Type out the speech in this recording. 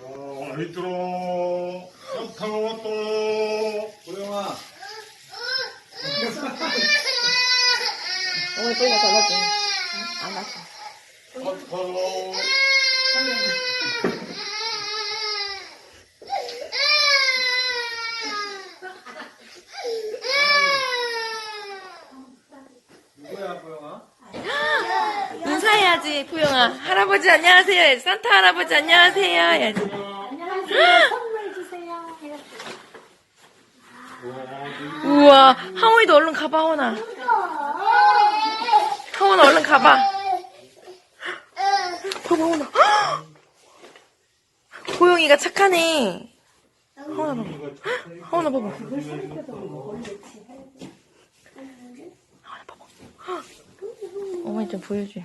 아이들아, 산타가 왔다. 고영아. 어머니 뿌리가 잘라줘. 안 났어. 산타. 누구야? 인사 해야지, 포영아. 할아버지 안녕하세요. 산타 할아버지 안녕하세요. 해야지. 안녕하세요. 선물 주세요. 우와, 하원이도 얼른 가봐, 하원아. 하원아, 얼른 가봐. 봐봐, 하원아. 고영이가 착하네. 하원아, 봐봐. 하원아, 봐봐. 하원아, 봐봐. 어머니 좀 보여줘.